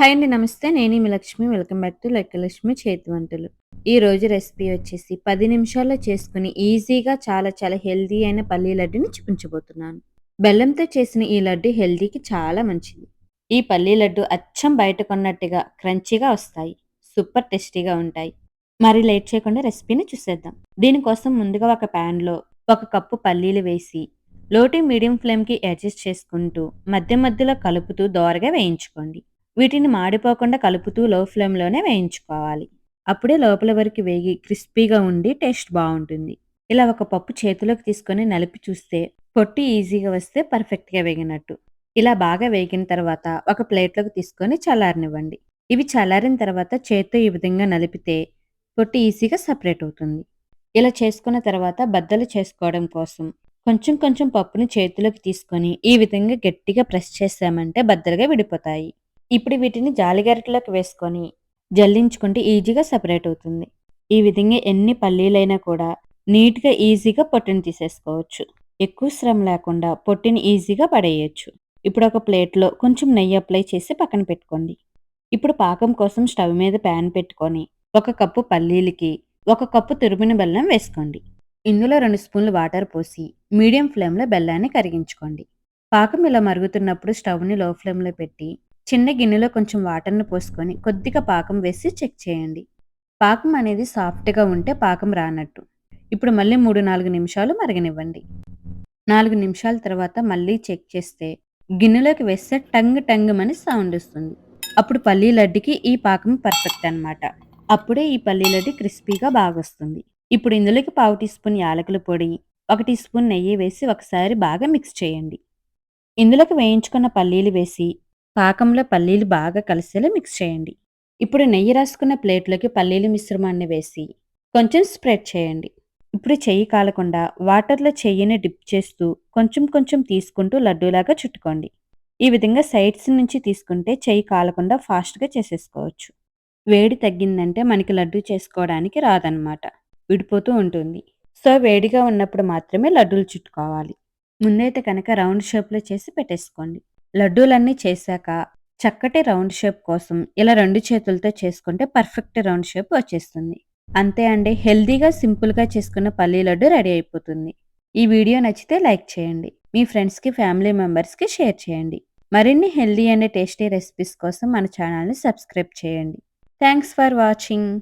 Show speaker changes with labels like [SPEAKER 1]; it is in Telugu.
[SPEAKER 1] హాయ్ అండి నమస్తే. నేను మీ Lakshmi. Welcome back to Lekkalakshmi చేతి వంటలు. ఈ రోజు రెసిపీ వచ్చేసి పది నిమిషాల్లో చేసుకుని ఈజీగా చాలా చాలా హెల్దీ అయిన పల్లీ లడ్డుని చూపించబోతున్నాను. బెల్లంతో చేసిన ఈ లడ్డు హెల్దీకి చాలా మంచిది. ఈ పల్లీ లడ్డు అచ్చం బయట కొన్నట్టుగా క్రంచీగా వస్తాయి. సూపర్ టేస్టీగా ఉంటాయి. మరి లేట్ చేయకుండా రెసిపీని చూసేద్దాం. దీనికోసం ముందుగా ఒక ప్యాన్లో ఒక కప్పు పల్లీలు వేసి లోటు మీడియం ఫ్లేమ్కి అడ్జస్ట్ చేసుకుంటూ మధ్య మధ్యలో కలుపుతూ దోరగా వేయించుకోండి. వీటిని మాడిపోకుండా కలుపుతూ లో ఫ్లేమ్లోనే వేయించుకోవాలి. అప్పుడే లోపల వరకు వేగి క్రిస్పీగా ఉండి టేస్ట్ బాగుంటుంది. ఇలా ఒక పప్పు చేతిలోకి తీసుకొని నలిపి చూస్తే పొట్టి ఈజీగా వస్తే పర్ఫెక్ట్గా వేగినట్టు. ఇలా బాగా వేగిన తర్వాత ఒక ప్లేట్లోకి తీసుకొని చల్లారనివ్వండి. ఇవి చల్లారిన తర్వాత చేత్తో ఈ విధంగా నలిపితే పొట్టి ఈజీగా సపరేట్ అవుతుంది. ఇలా చేసుకున్న తర్వాత బద్దలు చేసుకోవడం కోసం కొంచెం కొంచెం పప్పుని చేతిలోకి తీసుకొని ఈ విధంగా గట్టిగా ప్రెస్ చేసామంటే బద్దలుగా విడిపోతాయి. ఇప్పుడు వీటిని జాలిగరిటలోకి వేసుకొని జల్లించుకుంటే ఈజీగా సపరేట్ అవుతుంది. ఈ విధంగా ఎన్ని పల్లీలైనా కూడా నీట్గా ఈజీగా పొట్టుని తీసేసుకోవచ్చు. ఎక్కువ శ్రమ లేకుండా పొట్టిని ఈజీగా పడేయచ్చు. ఇప్పుడు ఒక ప్లేట్లో కొంచెం నెయ్యి అప్లై చేసి పక్కన పెట్టుకోండి. ఇప్పుడు పాకం కోసం స్టవ్ మీద ప్యాన్ పెట్టుకొని ఒక కప్పు పల్లీలకి ఒక కప్పు తురిమిన బెల్లం వేసుకోండి. ఇందులో రెండు స్పూన్లు వాటర్ పోసి మీడియం ఫ్లేమ్లో బెల్లాన్ని కరిగించుకోండి. పాకం ఇలా మరుగుతున్నప్పుడు స్టవ్ని లో ఫ్లేమ్లో పెట్టి చిన్న గిన్నెలో కొంచెం వాటర్ని పోసుకొని కొద్దిగా పాకం వేసి చెక్ చేయండి. పాకం అనేది సాఫ్ట్గా ఉంటే పాకం రానట్టు. ఇప్పుడు మళ్ళీ మూడు నాలుగు నిమిషాలు మరగనివ్వండి. నాలుగు నిమిషాల తర్వాత మళ్ళీ చెక్ చేస్తే గిన్నెలోకి వేస్తే టంగ్ టంగ్ అని సౌండ్ వస్తుంది. అప్పుడు పల్లీ లడ్డుకి ఈ పాకం పర్ఫెక్ట్ అనమాట అప్పుడే ఈ పల్లీ లడ్డు క్రిస్పీగా బాగా వస్తుంది ఇప్పుడు ఇందులోకి పావు టీ స్పూన్ యాలకుల పొడి ఒక టీ స్పూన్ నెయ్యి వేసి ఒకసారి బాగా మిక్స్ చేయండి. ఇందులోకి వేయించుకున్న పల్లీలు వేసి పాకంలో పల్లీలు బాగా కలిసేలా మిక్స్ చేయండి. ఇప్పుడు నెయ్యి రాసుకున్న ప్లేట్లోకి పల్లీల మిశ్రమాన్ని వేసి కొంచెం స్ప్రెడ్ చేయండి. ఇప్పుడు చెయ్యి కాలకుండా వాటర్లో చెయ్యిని డిప్ చేస్తూ కొంచెం కొంచెం తీసుకుంటూ లడ్డూలాగా చుట్టుకోండి. ఈ విధంగా సైడ్స్ నుంచి తీసుకుంటే చెయ్యి కాలకుండా ఫాస్ట్గా చేసేసుకోవచ్చు. వేడి తగ్గిందంటే మనకి లడ్డూ చేసుకోవడానికి రాదనమాట విడిపోతూ ఉంటుంది. సో వేడిగా ఉన్నప్పుడు మాత్రమే లడ్డూలు చుట్టుకోవాలి. ముందైతే కనుక రౌండ్ షేప్లో చేసి పెట్టేసుకోండి. లడ్డూలన్నీ చేశాక చక్కటి రౌండ్ షేప్ కోసం ఇలా రెండు చేతులతో చేసుకుంటే పర్ఫెక్ట్ రౌండ్ షేప్ వచ్చేస్తుంది. అంతే అండి. హెల్దీగా సింపుల్గా చేసుకున్న పల్లీ లడ్డు రెడీ అయిపోతుంది. ఈ వీడియో నచ్చితే లైక్ చేయండి. మీ ఫ్రెండ్స్కి ఫ్యామిలీ మెంబర్స్కి షేర్ చేయండి. మరిన్ని హెల్దీ అండ్ టేస్టీ రెసిపీస్ కోసం మన ఛానల్ని సబ్స్క్రైబ్ చేయండి. Thanks for watching.